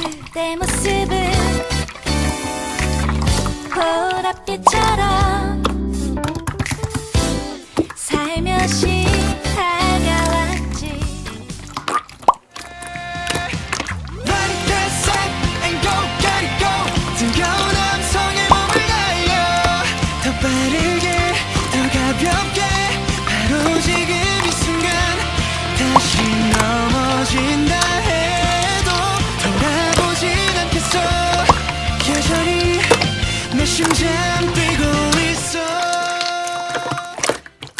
그대 모습은 보랏빛처럼 心坚定